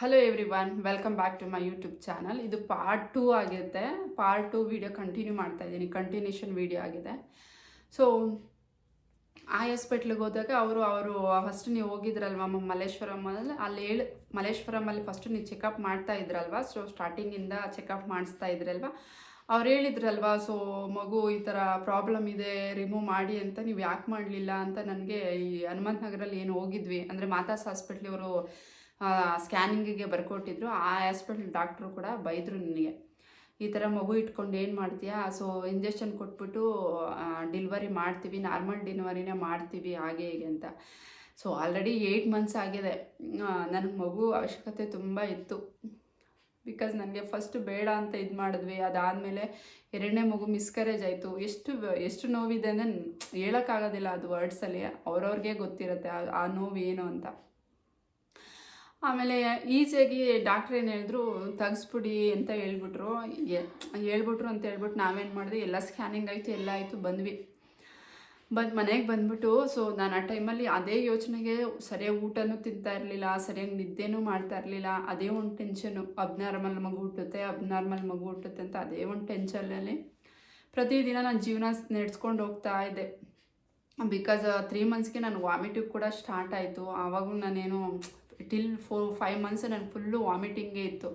Hello everyone welcome back to my YouTube channel ಇದು part two ಆಗಿರುತ್ತೆ. Part two video continue ಮಾಡ್ತಾ ಇದ್ದೀನಿ. Continuation video ಆಗಿದೆ. So ಆ ಹಾಸ್ಪಿಟ್ಲಿಗೆ ಹೋದಾಗ ಅವರು ಅವರು ಫಸ್ಟ್ ನೀವು ಹೋಗಿದ್ರಲ್ವ ಮಲ್ಲೇಶ್ವರಮಲ್ಲಿ ಅಲ್ಲಿ ಹೇಳಿ ಮಲ್ಲೇಶ್ವರಮಲ್ಲಿ ಫಸ್ಟ್ ನೀವು ಚೆಕಪ್ ಮಾಡ್ತಾ ಇದ್ರಲ್ವ? ಸೊ ಸ್ಟಾರ್ಟಿಂಗಿಂದ ಚೆಕಪ್ ಮಾಡಿಸ್ತಾ ಇದ್ರಲ್ವ? ಅವ್ರು ಹೇಳಿದ್ರಲ್ವ ಸೊ ಮಗು ಈ ಥರ ಪ್ರಾಬ್ಲಮ್ ಇದೆ ರಿಮೂವ್ ಮಾಡಿ ಅಂತ. ನೀವು ಯಾಕೆ ಮಾಡಲಿಲ್ಲ? ಅಂತ ನನಗೆ ಈ ಹನುಮಂತ ನಗರಲ್ಲಿ ಏನು ಹೋಗಿದ್ವಿ. ಅಂದರೆ ಮಾತಾಸ್ ಹಾಸ್ಪಿಟ್ಲಿವರು ಸ್ಕ್ಯಾನಿಂಗಿಗೆ ಬರ್ಕೊಟ್ಟಿದ್ರು. ಆ ಹಾಸ್ಪಿಟ್ಲ್ ಡಾಕ್ಟ್ರು ಕೂಡ ಬೈದರು ನನಗೆ. ಈ ಥರ ಮಗು ಇಟ್ಕೊಂಡು ಏನು ಮಾಡ್ತೀಯಾ? ಸೊ ಇಂಜೆಕ್ಷನ್ ಕೊಟ್ಬಿಟ್ಟು ಡಿಲ್ವರಿ ಮಾಡ್ತೀವಿ. ನಾರ್ಮಲ್ ಡಿಲ್ವರಿನೇ ಮಾಡ್ತೀವಿ. ಹಾಗೆ, ಹೀಗೆ ಅಂತ. ಸೊ ಆಲ್ರೆಡಿ ಏಯ್ಟ್ ಮಂತ್ಸ್ ಆಗಿದೆ. ನನಗೆ ಮಗು ಅವಶ್ಯಕತೆ ತುಂಬ ಇತ್ತು. ಬಿಕಾಸ್ ನನಗೆ ಫಸ್ಟ್ ಬೇಡ ಅಂತ ಇದು ಮಾಡಿದ್ವಿ. ಅದಾದಮೇಲೆ ಎರಡನೇ ಮಗು ಮಿಸ್ಕರೇಜ್ ಆಯಿತು. ಎಷ್ಟು ಎಷ್ಟು ನೋವಿದೆ ಅಂದರೆ ಹೇಳೋಕ್ಕಾಗೋದಿಲ್ಲ ಅದು ವರ್ಡ್ಸಲ್ಲಿ ಅವ್ರವ್ರಿಗೆ ಗೊತ್ತಿರುತ್ತೆ ಆ- ನೋವು ಏನು ಅಂತ. ಆಮೇಲೆ ಈಸಿಯಾಗಿ ಡಾಕ್ಟ್ರ್ ಏನು ಹೇಳಿದ್ರು, ತಗ್ಸ್ಬಿಡಿ ಅಂತ ಹೇಳ್ಬಿಟ್ರು. ಹೇಳ್ಬಿಟ್ರು ಅಂತ ಹೇಳ್ಬಿಟ್ಟು ನಾವೇನು ಮಾಡಿದೆ ಎಲ್ಲ ಸ್ಕ್ಯಾನಿಂಗ್ ಆಯಿತು, ಎಲ್ಲ ಆಯಿತು, ಬಂದ್ವಿ. ಬಂದು ಮನೆಗೆ ಬಂದ್ಬಿಟ್ಟು, ಸೊ ನಾನು ಆ ಟೈಮಲ್ಲಿ ಅದೇ ಯೋಚನೆಗೆ ಸರಿಯಾಗಿ ಊಟನೂ ತಿಂತಾ ಇರಲಿಲ್ಲ, ಸರಿಯಾಗಿ ನಿದ್ದೆನೂ ಮಾಡ್ತಾ ಇರಲಿಲ್ಲ, ಅದೇ ಒಂದು ಟೆನ್ಷನು ಅಬ್ನಾರ್ಮಲ್ ಮಗು ಹುಟ್ಟುತ್ತೆ, ಅಬ್ನಾರ್ಮಲ್ ಮಗು ಹುಟ್ಟುತ್ತೆ ಅಂತ ಅದೇ ಒಂದು ಟೆನ್ಷನಲ್ಲಿ ಪ್ರತಿದಿನ ನಾನು ಜೀವನ ನಡೆಸ್ಕೊಂಡು ಹೋಗ್ತಾ ಇದ್ದೆ. ಬಿಕಾಸ್ ತ್ರೀ ಮಂತ್ಸ್ಗೆ ನಾನು ವಾಮಿಟಿಂಗ್ ಕೂಡ ಸ್ಟಾರ್ಟ್ ಆಯಿತು. ಆವಾಗೂ ನಾನೇನು ಟಿಲ್ ಫೋರ್ ಫೈವ್ ಮಂತ್ಸ್ ನಾನು ಫುಲ್ಲು ವಾಮಿಟಿಂಗೇ ಇತ್ತು.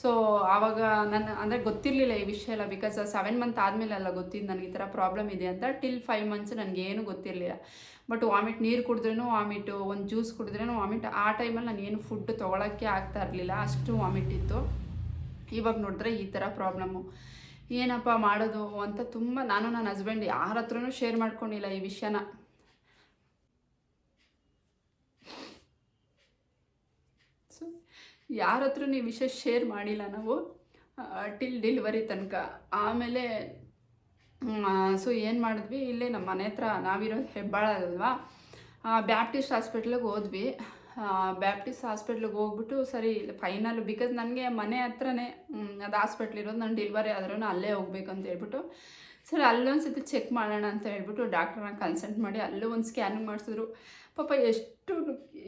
ಸೊ ಆವಾಗ ನನ್ನ ಅಂದರೆ ಗೊತ್ತಿರಲಿಲ್ಲ ಈ ವಿಷಯ ಎಲ್ಲ ಬಿಕಾಸ್ ಸೆವೆನ್ ಮಂತ್ ಆದಮೇಲೆ ಅಲ್ಲ ಗೊತ್ತಿದ್ದು ನನಗೆ ಈ ಥರ ಪ್ರಾಬ್ಲಮ್ ಇದೆ ಅಂತ ಟಿಲ್ ಫೈವ್ ಮಂತ್ಸ್ ನನಗೇನು ಗೊತ್ತಿರಲಿಲ್ಲ. ಬಟ್ ವಾಮಿಟ್ ನೀರು ಕುಡಿದ್ರೂ ವಾಮಿಟು ಒಂದು ಜ್ಯೂಸ್ ಕುಡಿದ್ರೂ ವಾಮಿಟ್ ಆ ಟೈಮಲ್ಲಿ ನಾನು ಏನು ಫುಡ್ ತೊಗೊಳಕ್ಕೆ ಆಗ್ತಾ ಇರಲಿಲ್ಲ, ಅಷ್ಟು ವಾಮಿಟ್ ಇತ್ತು. ಇವಾಗ ನೋಡಿದ್ರೆ ಈ ಥರ ಪ್ರಾಬ್ಲಮ್ಮು ಏನಪ್ಪ ಮಾಡೋದು ಅಂತ ತುಂಬ ನಾನು ನನ್ನ ಹಸ್ಬೆಂಡ್ ಯಾರ ಹತ್ರನೂ ಶೇರ್ ಮಾಡ್ಕೊಂಡಿಲ್ಲ ಈ ವಿಷಯನ ಸೊ ಯಾರ ಹತ್ರ ನೀವು ವಿಷಯ ಶೇರ್ ಮಾಡಿಲ್ಲ ನಾವು. ಟಿಲ್ ಡಿಲ್ವರಿ ತನಕ. ಆಮೇಲೆ ಸೊ ಏನು ಮಾಡಿದ್ವಿ? ಇಲ್ಲೇ ನಮ್ಮ ಮನೆ ಹತ್ರ ನಾವಿರೋದು ಹೆಬ್ಬಾಳ ಅಲ್ವಾ ಬ್ಯಾಪ್ಟಿಸ್ಟ್ ಹಾಸ್ಪಿಟ್ಲಿಗೆ ಹೋದ್ವಿ. ಬ್ಯಾಪ್ಟಿಸ್ಟ್ ಹಾಸ್ಪಿಟ್ಲಿಗೆ ಹೋಗ್ಬಿಟ್ಟು, ಸರಿ ಫೈನಲ್ ಬಿಕಾಸ್ ನನಗೆ ಮನೆ ಹತ್ರನೇ ಅದು ಹಾಸ್ಪಿಟ್ಲ್ ಇರೋದು, ನಾನು ಡಿಲ್ವರಿ ಆದ್ರೂ ಅಲ್ಲೇ ಹೋಗ್ಬೇಕಂತ ಹೇಳ್ಬಿಟ್ಟು ಸರಿ, ಅಲ್ಲೊಂದು ಸತಿ ಚೆಕ್ ಮಾಡೋಣ ಅಂತ ಹೇಳ್ಬಿಟ್ಟು ಡಾಕ್ಟ್ರನ್ನ ಕನ್ಸಲ್ಟ್ ಮಾಡಿ ಅಲ್ಲೂ ಒಂದು ಸ್ಕ್ಯಾನಿಂಗ್ ಮಾಡಿಸಿದ್ರು. ಪಾಪ ಎಷ್ಟು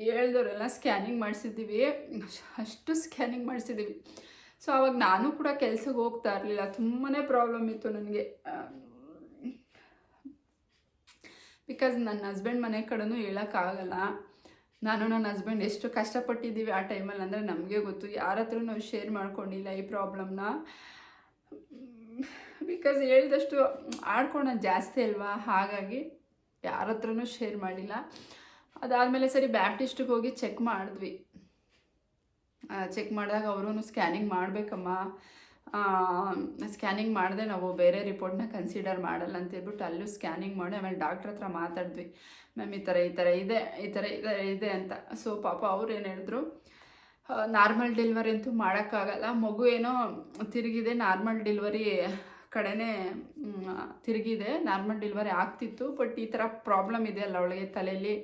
ಹೇಳ್ದವರೆಲ್ಲ ಸ್ಕ್ಯಾನಿಂಗ್ ಮಾಡಿಸಿದ್ದೀವಿ. ಅಷ್ಟು ಸ್ಕ್ಯಾನಿಂಗ್ ಮಾಡಿಸಿದ್ದೀವಿ. ಸೊ ಆವಾಗ ನಾನು ಕೂಡ ಕೆಲ್ಸಕ್ಕೆ ಹೋಗ್ತಾ ಇರಲಿಲ್ಲ. ತುಂಬಾ ಪ್ರಾಬ್ಲಮ್ ಇತ್ತು ನನಗೆ. ಬಿಕಾಸ್ ನನ್ನ ಹಸ್ಬೆಂಡ್ ಮನೆ ಕಡೆನೂ ಹೇಳೋಕ್ಕಾಗಲ್ಲ ನಾನು ನನ್ನ ಹಸ್ಬೆಂಡ್ ಎಷ್ಟು ಕಷ್ಟಪಟ್ಟಿದ್ದೀವಿ ಆ ಟೈಮಲ್ಲಿ ಅಂದರೆ ನಮಗೆ ಗೊತ್ತು. ಯಾರ ಹತ್ರ ನಾವು ಶೇರ್ ಮಾಡ್ಕೊಂಡಿಲ್ಲ ಈ ಪ್ರಾಬ್ಲಮ್ನ ಬಿಕಾಸ್ ಹೇಳಿದಷ್ಟು ಆಡ್ಕೊಳೋದು ಜಾಸ್ತಿ ಅಲ್ವಾ? ಹಾಗಾಗಿ ಯಾರ ಹತ್ರನೂ ಶೇರ್ ಮಾಡಿಲ್ಲ. ಅದಾದಮೇಲೆ ಸರಿ ಬ್ಯಾಪ್ಟಿಸ್ಟಿಗೆ ಹೋಗಿ ಚೆಕ್ ಮಾಡಿದ್ವಿ. ಚೆಕ್ ಮಾಡಿದಾಗ ಅವರೂ ಸ್ಕ್ಯಾನಿಂಗ್ ಮಾಡಬೇಕಮ್ಮ. ಸ್ಕ್ಯಾನಿಂಗ್ ಮಾಡಿದೆ ನಾವು ಬೇರೆ ರಿಪೋರ್ಟ್ನ ಕನ್ಸಿಡರ್ ಮಾಡಲ್ಲ ಅಂತ ಹೇಳ್ಬಿಟ್ಟು ಅಲ್ಲೂ ಸ್ಕ್ಯಾನಿಂಗ್ ಮಾಡಿ ಆಮೇಲೆ ಡಾಕ್ಟ್ರ್ ಹತ್ರ ಮಾತಾಡಿದ್ವಿ. ಮ್ಯಾಮ್ ಈ ಥರ ಈ ಥರ ಇದೆ, ಈ ಥರ ಇದೆ ಇದೆ ಅಂತ. ಸೊ ಪಾಪ ಅವ್ರು ಏನು ಹೇಳಿದ್ರು ನಾರ್ಮಲ್ ಡೆಲಿವರಿ ಅಂತೂ ಮಾಡೋಕ್ಕಾಗಲ್ಲ. ಮಗು ಏನೋ ತಿರುಗಿದೆ ನಾರ್ಮಲ್ ಡೆಲಿವರಿ ಕಡೆನೇ ತಿರುಗಿದೆ. ನಾರ್ಮಲ್ ಡೆಲಿವರಿ ಆಗ್ತಿತ್ತು, ಬಟ್ ಈ ಥರ ಪ್ರಾಬ್ಲಮ್ ಇದೆ ಅಲ್ಲ ಅವಳಿಗೆ ತಲೆಯಲ್ಲಿ.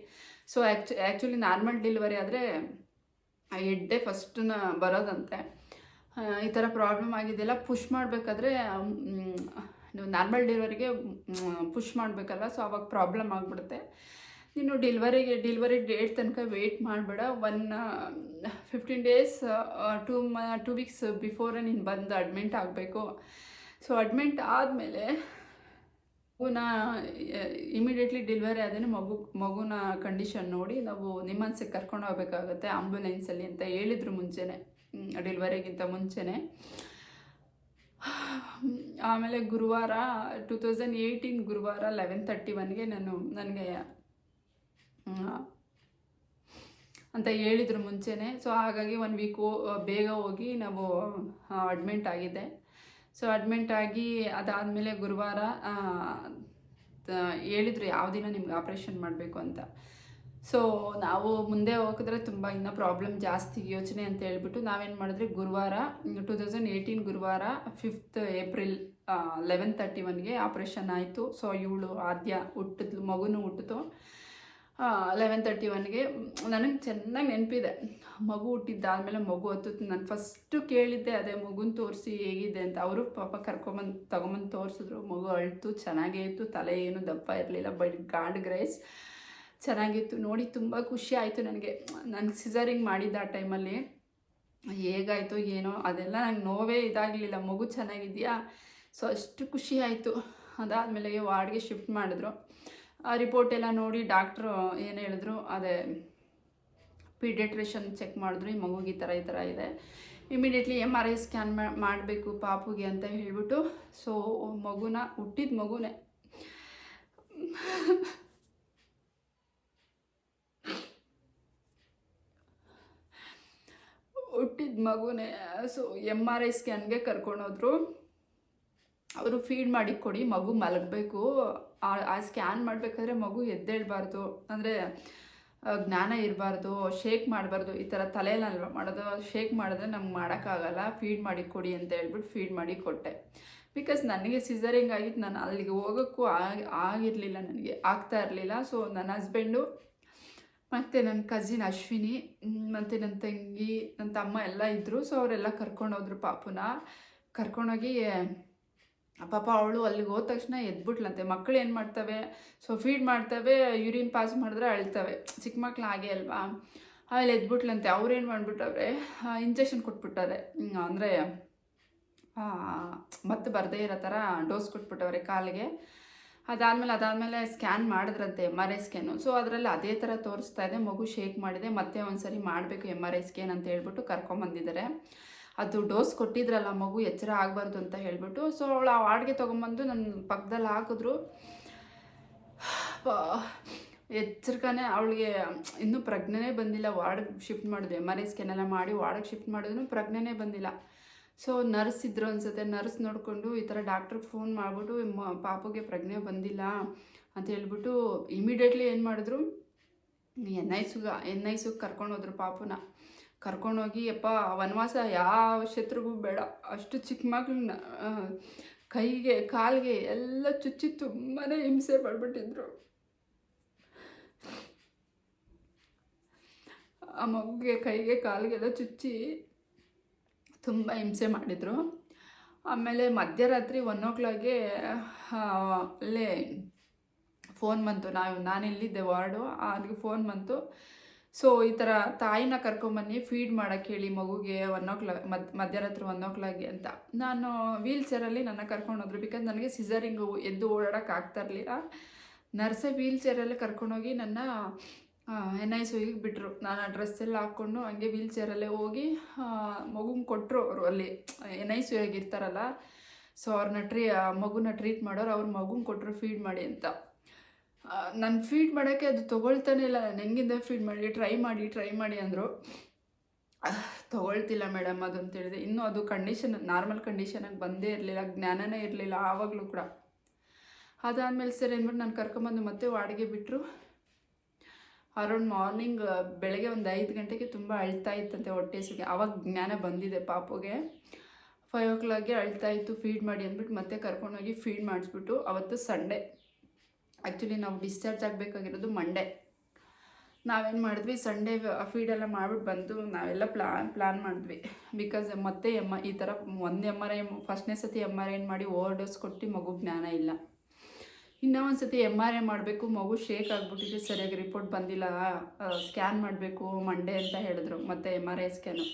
ಸೊ ಆ್ಯಕ್ಚು ಆ್ಯಕ್ಚುಲಿ ನಾರ್ಮಲ್ ಡೆಲಿವರಿ ಆದರೆ ಎಡ್ಡೆ ಫಸ್ಟ್ನ ಬರೋದಂತೆ. ಈ ಥರ ಪ್ರಾಬ್ಲಮ್ ಆಗಿದೆಯಲ್ಲ ಪುಷ್ ಮಾಡಬೇಕಾದ್ರೆ ನೀವು ನಾರ್ಮಲ್ ಡೆಲಿವರಿಗೆ ಪುಷ್ ಮಾಡಬೇಕಲ್ಲ, ಸೊ ಅವಾಗ ಪ್ರಾಬ್ಲಮ್ ಆಗಿಬಿಡುತ್ತೆ. ನೀನು ಡೆಲಿವರಿಗೆ, ಡೆಲಿವರಿ ಡೇಟ್ ತನಕ ವೆಯ್ಟ್ ಮಾಡಬೇಡ. ಒನ್ ಫಿಫ್ಟೀನ್ ಡೇಸ್ ಟೂ ಮ, ಟೂ ವೀಕ್ಸ್ ಬಿಫೋರೇ ನೀನು ಬಂದು ಅಡ್ಮಿಂಟ್ ಆಗಬೇಕು. ಸೊ ಅಡ್ಮಿಂಟ್ ಆದಮೇಲೆ ಮಗುನ ಇಮಿಡಿಯೇಟ್ಲಿ ಡೆಲಿವರಿ ಆದರೆ ಮಗು, ಮಗುನ ಕಂಡೀಷನ್ ನೋಡಿ ನಾವು ನಿಮ್ಮನ್ಸಿಗೆ ಕರ್ಕೊಂಡು ಹೋಗ್ಬೇಕಾಗುತ್ತೆ ಆಂಬ್ಯುಲೆನ್ಸಲ್ಲಿ ಅಂತ ಹೇಳಿದ್ರು ಮುಂಚೆನೆ. ಡೆಲಿವರಿಗಿಂತ ಮುಂಚೆನೆ. ಆಮೇಲೆ ಗುರುವಾರ ಟೂ ತೌಸಂಡ್ ಏಯ್ಟೀನ್ ಗುರುವಾರ ಲೆವೆನ್ ತರ್ಟಿ ಒನ್ಗೆ ನಾನು, ನನಗೆ ಅಂತ ಹೇಳಿದ್ರು ಮುಂಚೆನೆ. ಸೊ ಹಾಗಾಗಿ ಒನ್ ವೀಕ್ ಬೇಗ ಹೋಗಿ ನಾವು ಅಡ್ಮಿಂಟ್ ಆಗಿದ್ದೆ ಸೊ ಅಡ್ಮಿಂಟ್ ಆಗಿ ಅದಾದಮೇಲೆ ಗುರುವಾರ ಹೇಳಿದ್ರು ಯಾವ ದಿನ ನಿಮ್ಗೆ ಆಪ್ರೇಷನ್ ಮಾಡಬೇಕು ಅಂತ. ಸೊ ನಾವು ಮುಂದೆ ಹೋಗಿದ್ರೆ ತುಂಬ ಇನ್ನೂ ಪ್ರಾಬ್ಲಮ್ ಜಾಸ್ತಿ ಯೋಚನೆ ಅಂತ ಹೇಳ್ಬಿಟ್ಟು ನಾವೇನು ಮಾಡಿದ್ರಿ ಗುರುವಾರ ಟೂ ತೌಸಂಡ್ ಏಯ್ಟೀನ್ ಗುರುವಾರ ಫಿಫ್ತ್ ಏಪ್ರಿಲ್ ಲೆವೆನ್ ತರ್ಟಿ ಒನ್ಗೆ ಆಪ್ರೇಷನ್ ಆಯಿತು. ಸೊ ಇವಳು ಆದ್ಯ ಹುಟ್ಟಿದ್ಲು, ಮಗುನೂ ಹುಟ್ಟಿತು. ಲೆವೆನ್ ತರ್ಟಿ ಒನ್ಗೆ ನನಗೆ ಚೆನ್ನಾಗಿ ನೆನಪಿದೆ. ಮಗು ಹುಟ್ಟಿದ್ದಾದಮೇಲೆ ಮಗು ಹತ್ತು ನಾನು ಫಸ್ಟು ಕೇಳಿದ್ದೆ, ಅದೇ ಮಗುನ ತೋರಿಸಿ ಹೇಗಿದೆ ಅಂತ. ಅವರು ಪಾಪ ಕರ್ಕೊಂಬಂದು, ತಗೊಂಬಂದು ತೋರಿಸಿದ್ರು. ಮಗು ಅಳ್ತು, ಚೆನ್ನಾಗೇ ಇತ್ತು. ತಲೆ ಏನು ದಪ್ಪ ಇರಲಿಲ್ಲ. ಬಟ್ ಗಾಂಡ್ ಗ್ರೇಸ್, ಚೆನ್ನಾಗಿತ್ತು. ನೋಡಿ, ತುಂಬ ಖುಷಿ ಆಯಿತು ನನಗೆ. ನಾನು ಸಿಸರಿಂಗ್ ಮಾಡಿದ್ದ ಆ ಟೈಮಲ್ಲಿ. ಹೇಗಾಯಿತು ಏನೋ, ಅದೆಲ್ಲ ನಂಗೆ ನೋವೇ ಇದಾಗಲಿಲ್ಲ. ಮಗು ಚೆನ್ನಾಗಿದೆಯಾ? ಸೊ ಅಷ್ಟು ಖುಷಿ ಆಯಿತು. ಅದಾದಮೇಲೆ ವಾರ್ಡ್ಗೆ ಶಿಫ್ಟ್ ಮಾಡಿದ್ರು. ಆ ರಿಪೋರ್ಟ್ ಎಲ್ಲ ನೋಡಿ ಡಾಕ್ಟ್ರು ಏನು ಹೇಳಿದ್ರು, ಅದೇ ಪೀಡಿಯಟ್ರಿಷನ್ ಚೆಕ್ ಮಾಡಿದ್ರು, ಈ ಮಗುಗೆ ಈ ಥರ ಈ ಥರ ಇದೆ. Immediately M R I scan ಮಾಡಬೇಕು ಪಾಪುಗೆ ಅಂತ ಹೇಳ್ಬಿಟ್ಟು ಸೊ ಮಗುನ, ಹುಟ್ಟಿದ ಮಗುನೇ. ಹುಟ್ಟಿದ ಮಗುನೇ ಸೊ ಎಂ ಆರ್ ಐ ಸ್ಕ್ಯಾನ್ಗೆ ಕರ್ಕೊಂಡೋದ್ರು. ಅವರು ಫೀಡ್ ಮಾಡಿ ಕೊಡಿ, ಮಗು ಮಲಗಬೇಕು. ಆ ಸ್ಕ್ಯಾನ್ ಮಾಡಬೇಕಾದ್ರೆ ಮಗು ಎದ್ದೇಳಬಾರ್ದು ಅಂದರೆ ಜ್ಞಾನ ಇರಬಾರ್ದು ಶೇಕ್ ಮಾಡಬಾರ್ದು. ಈ ಥರ ತಲೆಯಲ್ಲ ಮಾಡೋದು ಶೇಕ್ ಮಾಡಿದ್ರೆ ನಮ್ಗೆ ಮಾಡೋಕ್ಕಾಗಲ್ಲ. ಫೀಡ್ ಮಾಡಿ ಕೊಡಿ ಅಂತ ಹೇಳ್ಬಿಟ್ಟು ಫೀಡ್ ಮಾಡಿ ಕೊಟ್ಟೆ. ಬಿಕಾಸ್ ನನಗೆ ಸಿಸರಿಂಗ್ ಆಗಿತ್ತು, ನಾನು ಅಲ್ಲಿಗೆ ಹೋಗೋಕ್ಕೂ ಆಗಿ, ಆಗಿರಲಿಲ್ಲ ನನಗೆ. ಆಗ್ತಾ ಇರಲಿಲ್ಲ. ಸೊ ನನ್ನ ಹಸ್ಬೆಂಡು ಮತ್ತು ನನ್ನ ಕಸಿನ್ ಅಶ್ವಿನಿ ಮತ್ತು ನನ್ನ ತಂಗಿ ನನ್ನ ತಮ್ಮ ಎಲ್ಲ ಇದ್ದರು ಸೊ ಅವರೆಲ್ಲ ಕರ್ಕೊಂಡೋದ್ರು ಪಾಪುನ. ಕರ್ಕೊಂಡೋಗಿ ಪಾಪ ಅವಳು ಅಲ್ಲಿಗೆ ಹೋದ ತಕ್ಷಣ ಎದ್ಬಿಟ್ಲಂತೆ. ಮಕ್ಕಳು ಏನು ಮಾಡ್ತವೆ? ಸೊ ಫೀಡ್ ಮಾಡ್ತವೆ ಯೂರಿನ್ ಪಾಸ್ ಮಾಡಿದ್ರೆ ಅಳ್ತವೆ. ಚಿಕ್ಕ ಮಕ್ಳು ಹಾಗೆ ಅಲ್ವಾ? ಆಮೇಲೆ ಎದ್ಬಿಟ್ಲಂತೆ. ಅವ್ರೇನು ಮಾಡಿಬಿಟ್ಟವ್ರೆ ಇಂಜೆಕ್ಷನ್ ಕೊಟ್ಬಿಟ್ಟವ್ರೆ. ಅಂದರೆ ಮತ್ತೆ ಬರದೇ ಇರೋ ಥರ ಡೋಸ್ ಕೊಟ್ಬಿಟ್ಟವ್ರೆ ಕಾಲಿಗೆ. ಅದಾದಮೇಲೆ ಅದಾದಮೇಲೆ ಸ್ಕ್ಯಾನ್ ಮಾಡಿದ್ರಂತೆ M R I scan so ಅದರಲ್ಲಿ ಅದೇ ಥರ ತೋರಿಸ್ತಾ ಇದೆ. ಮಗು ಶೇಕ್ ಮಾಡಿದೆ. ಮತ್ತೆ ಒಂದು ಸರಿ ಮಾಡಬೇಕು ಎಂ ಆರ್ ಐ ಸ್ಕ್ಯಾನ್ ಅಂತ ಹೇಳ್ಬಿಟ್ಟು ಕರ್ಕೊಂಬಂದಿದ್ದಾರೆ. ಅದು ಡೋಸ್ ಕೊಟ್ಟಿದ್ರಲ್ಲ ಮಗು, ಎಚ್ಚರ ಆಗಬಾರ್ದು ಅಂತ ಹೇಳ್ಬಿಟ್ಟು. ಸೊ ಅವಳು ಆ ವಾರ್ಡ್ಗೆ ತೊಗೊಂಬಂದು ನನ್ನ ಪಕ್ಕದಲ್ಲಿ ಹಾಕಿದ್ರು. ಎಚ್ಚರಿಕಾನೆ ಅವಳಿಗೆ ಇನ್ನೂ ಪ್ರಜ್ಞೆನೇ ಬಂದಿಲ್ಲ. ವಾರ್ಡ್ಗೆ ಶಿಫ್ಟ್ ಮಾಡಿದ್ವಿ ಎಂ ಆರ್ ಐ ಸ್ಕ್ಯಾನ್ ಎಲ್ಲ ಮಾಡಿ ವಾರ್ಡ್ಗೆ ಶಿಫ್ಟ್ ಮಾಡಿದ್ರು ಪ್ರಜ್ಞೆನೇ ಬಂದಿಲ್ಲ. ಸೊ ನರ್ಸ್ ಇದ್ರು ಅನ್ಸುತ್ತೆ. ನರ್ಸ್ ನೋಡಿಕೊಂಡು ಈ ಥರ ಡಾಕ್ಟ್ರಿಗೆ ಫೋನ್ ಮಾಡಿಬಿಟ್ಟು ಪಾಪುಗೆ ಪ್ರಜ್ಞೆ ಬಂದಿಲ್ಲ ಅಂತ ಹೇಳ್ಬಿಟ್ಟು ಇಮಿಡಿಯೇಟ್ಲಿ ಏನು ಮಾಡಿದ್ರು? ಎನ್ ಐ ಸುಗ ಎನ್ ಐ ಸುಗ್ ಕರ್ಕೊಂಡು ಹೋದ್ರು ಪಾಪುನ. ಕರ್ಕೊಂಡೋಗಿ, ಯಪ್ಪ ವನವಾಸ ಯಾವ ಶತ್ರುಗೂ ಬೇಡ. ಅಷ್ಟು ಚಿಕ್ಕ ಮಗಳನ್ನ ಕೈಗೆ, ಕಾಲಿಗೆ ಎಲ್ಲ ಚುಚ್ಚಿ ತುಂಬಾ ಹಿಂಸೆ ಪಡ್ಬಿಟ್ಟಿದ್ರು. ಆ ಮಗುಗೆ ಕೈಗೆ, ಕಾಲಿಗೆಲ್ಲ ಚುಚ್ಚಿ ತುಂಬ ಹಿಂಸೆ ಮಾಡಿದರು. ಆಮೇಲೆ ಮಧ್ಯರಾತ್ರಿ ಒನ್ ಓ ಕ್ಲಾಕ್ಗೆ ಅಲ್ಲೇ ಫೋನ್ ಬಂತು. ನಾವು ನಾನು ಎಲ್ಲಿದ್ದೆ ವಾರ್ಡು ಅವ್ರಿಗೆ ಫೋನ್ ಬಂತು. ಸೊ ಈ ಥರ ತಾಯಿನ ಕರ್ಕೊಂಬನ್ನಿ ಫೀಡ್ ಮಾಡೋಕ್ಕೆ ಹೇಳಿ ಮಗುಗೆ ಒನ್ ಓ ಕ್ಲಾಕ್ ಮದ್ ಮಧ್ಯರಾತ್ರಿ ಒನ್ ಓ ಕ್ಲಾಕ್ಗೆ ಅಂತ. ನಾನು ವೀಲ್ ಚೇರಲ್ಲಿ ನನ್ನ ಕರ್ಕೊಂಡೋದ್ರು ಬಿಕಾಸ್ ನನಗೆ ಸಿಸರಿಂಗು ಎದ್ದು ಓಡಾಡೋಕೆ ಆಗ್ತಾ ಇರಲಿಲ್ಲ. ನರ್ಸೆ ವೀಲ್ ಚೇರಲ್ಲಿ ಕರ್ಕೊಂಡೋಗಿ ನನ್ನ ಎನ್ ಐ ಸುಯಿಗೆ ಬಿಟ್ಟರು ನಾನು ಆ ಡ್ರೆಸ್ ಎಲ್ಲ ಹಾಕ್ಕೊಂಡು ಹಂಗೆ ವೀಲ್ ಚೇರಲ್ಲೇ ಹೋಗಿ ಮಗುನ ಕೊಟ್ಟರು ಅವರು ಅಲ್ಲಿ ಎನ್ ಐ ಸುಯಾಗಿ ಇರ್ತಾರಲ್ಲ ಸೊ ಅವ್ರನ್ನ ಟ್ರೀ ಮಗುನ ಟ್ರೀಟ್ ಮಾಡೋರು ಅವ್ರ ಮಗುನ ಕೊಟ್ಟರು ಫೀಡ್ ಮಾಡಿ ಅಂತ. ನಾನು ಫೀಡ್ ಮಾಡೋಕ್ಕೆ ಅದು ತೊಗೊಳ್ತಾನೆ ಇಲ್ಲ. ನಾನು ಹೆಂಗಿಂದ ಫೀಡ್ ಮಾಡಿ ಟ್ರೈ ಮಾಡಿ ಟ್ರೈ ಮಾಡಿ ಅಂದರು ತೊಗೊಳ್ತಿಲ್ಲ ಮೇಡಮ್ ಅದು ಅಂತ ಹೇಳಿದೆ. ಇನ್ನೂ ಅದು ಕಂಡೀಷನ್ ನಾರ್ಮಲ್ ಕಂಡೀಷನಾಗಿ ಬಂದೇ ಇರಲಿಲ್ಲ, ಜ್ಞಾನನೇ ಇರಲಿಲ್ಲ, ಆವಾಗಲೂ ಕೂಡ. ಅದಾದಮೇಲೆ ಸರ್ ಏನ್ಬಿಟ್ಟು ನಾನು ಕರ್ಕೊಂಬಂದು ಮತ್ತೆ ವಾಡಿಗೆ ಬಿಟ್ಟರು ಅರೌಂಡ್ ಮಾರ್ನಿಂಗ್ ಬೆಳಗ್ಗೆ ಒಂದು ಐದು ಗಂಟೆಗೆ ತುಂಬ ಅಳ್ತಾ ಇತ್ತಂತೆ ಹೊಟ್ಟೆ ಸಿಗೆ ಆವಾಗ ಜ್ಞಾನ ಬಂದಿದೆ ಪಾಪುಗೆ. ಫೈವ್ ಓ ಕ್ಲಾಕ್ಗೆ ಅಳ್ತಾ ಇತ್ತು ಫೀಡ್ ಮಾಡಿ ಅಂದ್ಬಿಟ್ಟು ಮತ್ತೆ ಕರ್ಕೊಂಡೋಗಿ ಫೀಡ್ ಮಾಡಿಸ್ಬಿಟ್ಟು ಅವತ್ತು ಸಂಡೇ ಆ್ಯಕ್ಚುಲಿ ನಾವು ಡಿಸ್ಚಾರ್ಜ್ ಆಗಬೇಕಾಗಿರೋದು ಮಂಡೇ ನಾವೇನು ಮಾಡಿದ್ವಿ? ಸಂಡೇ ಫೀಡೆಲ್ಲ ಮಾಡಿಬಿಟ್ಟು ಬಂದು ನಾವೆಲ್ಲ ಪ್ಲಾನ್ ಪ್ಲ್ಯಾನ್ ಮಾಡಿದ್ವಿ. ಬಿಕಾಸ್ ಮತ್ತೆ ಎಮ್ಮ ಈ ಥರ ಒಂದು ಎಂ ಆರ್ ಐ ಫಸ್ಟ್ನೇ ಸತಿ ಎಂ ಆರ್ ಐ ಮಾಡಿ ಓವರ್ ಡೋಸ್ ಕೊಟ್ಟು ಮಗು ಜ್ಞಾನ ಇಲ್ಲ. ಇನ್ನೂ ಒಂದು ಸತಿ ಎಂ ಆರ್ ಐ ಮಾಡಬೇಕು, ಮಗು ಶೇಕ್ ಆಗಿಬಿಟ್ಟಿದೆ, ಸರಿಯಾಗಿ ರಿಪೋರ್ಟ್ ಬಂದಿಲ್ಲ. ಸ್ಕ್ಯಾನ್ ಮಾಡಬೇಕು ಮಂಡೇ ಅಂತ ಹೇಳಿದ್ರು, ಮತ್ತು M R I scan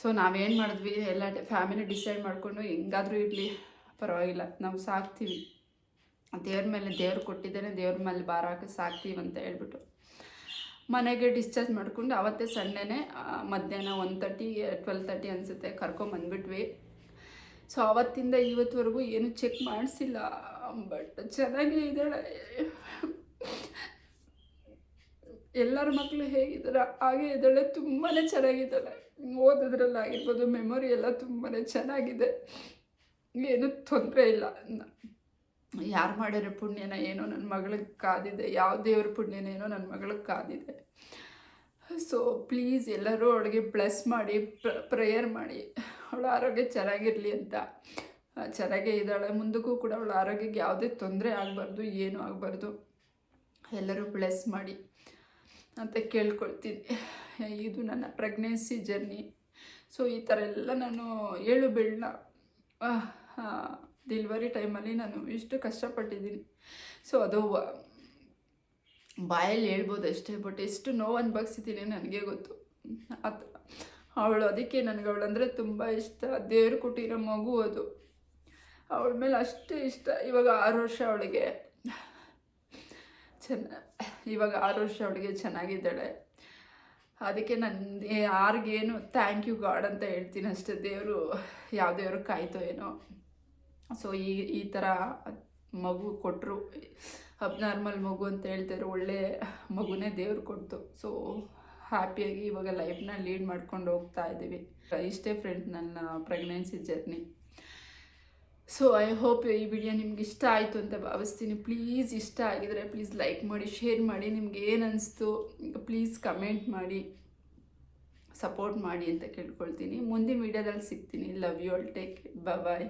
so ನಾವೇನು ಮಾಡಿದ್ವಿ? ಎಲ್ಲ ಫ್ಯಾಮಿಲಿ ಡಿಸೈಡ್ ಮಾಡಿಕೊಂಡು, ಹೆಂಗಾದರೂ ಇರಲಿ. ಪರವಾಗಿಲ್ಲ, ನಾವು ಸಾಕ್ತೀವಿ. ದೇವ್ರ ಮೇಲೆ ದೇವ್ರು ಕೊಟ್ಟಿದ್ದೇನೆ, ದೇವ್ರ ಮೇಲೆ ಭಾರ ಹಾಕಿ ಸಾಕ್ತೀವಿ ಅಂತ ಹೇಳ್ಬಿಟ್ಟು ಮನೆಗೆ ಡಿಸ್ಚಾರ್ಜ್ ಮಾಡಿಕೊಂಡು ಅವತ್ತೇ ಸಂಡೇನೆ ಮಧ್ಯಾಹ್ನ ಒನ್ ತರ್ಟಿ ಟ್ವೆಲ್ ತರ್ಟಿ ಅನಿಸುತ್ತೆ ಕರ್ಕೊಂಬಂದ್ಬಿಟ್ವಿ ಸೊ ಅವತ್ತಿಂದ ಇವತ್ತುವರೆಗೂ ಏನು ಚೆಕ್ ಮಾಡಿಸಿಲ್ಲ ಬಟ್ ಚೆನ್ನಾಗೇ ಇದ್ದಾಳೆ. ಎಲ್ಲರ ಮಕ್ಕಳು ಹೇಗಿದ್ದಾರೆ? ಹಾಗೆ ಇದ್ದಾಳೆ ತುಂಬಾ ಚೆನ್ನಾಗಿದ್ದಾಳೆ. ಓದೋದ್ರಲ್ಲಿ, ಆಗಿರ್ಬೋದು ಮೆಮೊರಿ ಎಲ್ಲ ತುಂಬಾ ಚೆನ್ನಾಗಿದೆ. ಏನೂ ತೊಂದರೆ ಇಲ್ಲ. ಯಾರು ಮಾಡಿರೋ ಪುಣ್ಯನ ಏನೋ ನನ್ನ ಮಗಳಿಗೆ ಕಾದಿದೆ, ಯಾವ ದೇವ್ರ ಪುಣ್ಯನ ಏನೋ ನನ್ನ ಮಗಳಿಗೆ ಕಾದಿದೆ. ಸೊ ಪ್ಲೀಸ್ ಎಲ್ಲರೂ ಅವಳಿಗೆ ಬ್ಲೆಸ್ ಮಾಡಿ ಪ್ರೇಯರ್ ಮಾಡಿ. ಅವಳ ಆರೋಗ್ಯ ಚೆನ್ನಾಗಿರಲಿ ಅಂತ. ಚೆನ್ನಾಗೇ ಇದ್ದಾಳೆ. ಮುಂದಕ್ಕೂ ಕೂಡ ಅವಳ ಆರೋಗ್ಯಕ್ಕೆ ಯಾವುದೇ ತೊಂದರೆ ಆಗಬಾರ್ದು, ಏನೂ ಆಗಬಾರ್ದು. ಎಲ್ಲರೂ ಬ್ಲೆಸ್ ಮಾಡಿ ಅಂತ ಕೇಳ್ಕೊಳ್ತೀನಿ. ಇದು ನನ್ನ ಪ್ರೆಗ್ನೆನ್ಸಿ ಜರ್ನಿ ಸೊ ಈ ಥರ ಎಲ್ಲ ನಾನು ಏಳು ಬೆಳ್ಳನ ಡೆಲಿವರಿ ಟೈಮಲ್ಲಿ ನಾನು ಇಷ್ಟು ಕಷ್ಟಪಟ್ಟಿದ್ದೀನಿ. ಸೊ ಅದು ಬಾಯಲ್ಲಿ ಹೇಳ್ಬೋದು ಅಷ್ಟೇ ಬಟ್ ಎಷ್ಟು ನೋವು ಅನ್ಭವಿಸಿದ್ದೀನಿ ನನಗೆ ಗೊತ್ತು. ಆ ಥರ ಅವಳು ಅದಕ್ಕೆ ನನಗೆ ಅವಳಂದರೆ ತುಂಬ ಇಷ್ಟ. ದೇವರು ಕೊಟ್ಟಿರೋ ಮಗು ಅದು. ಅವಳ ಮೇಲೆ ಅಷ್ಟು ಇಷ್ಟ. ಇವಾಗ ಆರು ವರ್ಷ ಅವಳಿಗೆ ಚೆನ್ನ ಇವಾಗ ಆರು ವರ್ಷ ಅವಳಿಗೆ ಚೆನ್ನಾಗಿದ್ದಾಳೆ. ಅದಕ್ಕೆ ನನ್ನ ಯಾರಿಗೇನು ಥ್ಯಾಂಕ್ ಯು ಗಾಡ್ ಅಂತ ಹೇಳ್ತೀನಿ ಅಷ್ಟೇ. ದೇವರು ಯಾವ ದೇವ್ರಿಗೆ ಕಾಯ್ತೋ ಏನೋ. ಸೊ ಈ ಈ ಥರ ಮಗು ಕೊಟ್ಟರು ಅಬ್ನಾರ್ಮಲ್ ಮಗು ಅಂತ ಹೇಳ್ತಾರೆ ಒಳ್ಳೆ ಮಗುನೇ ದೇವ್ರು ಕೊಡ್ತು. ಸೊ ಹ್ಯಾಪಿಯಾಗಿ ಇವಾಗ ಲೈಫ್ನ ಲೀಡ್ ಮಾಡ್ಕೊಂಡು ಹೋಗ್ತಾ ಇದ್ದೀವಿ. ಇಷ್ಟೇ ಫ್ರೆಂಡ್ ನನ್ನ pregnancy journey so I hope ಈ ವಿಡಿಯೋ ನಿಮ್ಗೆ ಇಷ್ಟ ಆಯಿತು ಅಂತ ಭಾವಿಸ್ತೀನಿ. ಪ್ಲೀಸ್ ಇಷ್ಟ ಆಗಿದರೆ ಪ್ಲೀಸ್ ಲೈಕ್ ಮಾಡಿ ಶೇರ್ ಮಾಡಿ. ನಿಮ್ಗೆ ಏನು ಅನಿಸ್ತು ಪ್ಲೀಸ್ ಕಮೆಂಟ್ ಮಾಡಿ ಸಪೋರ್ಟ್ ಮಾಡಿ ಅಂತ ಕೇಳ್ಕೊಳ್ತೀನಿ. ಮುಂದಿನ ವಿಡಿಯೋದಲ್ಲಿ ಸಿಗ್ತೀನಿ. Love you all take bye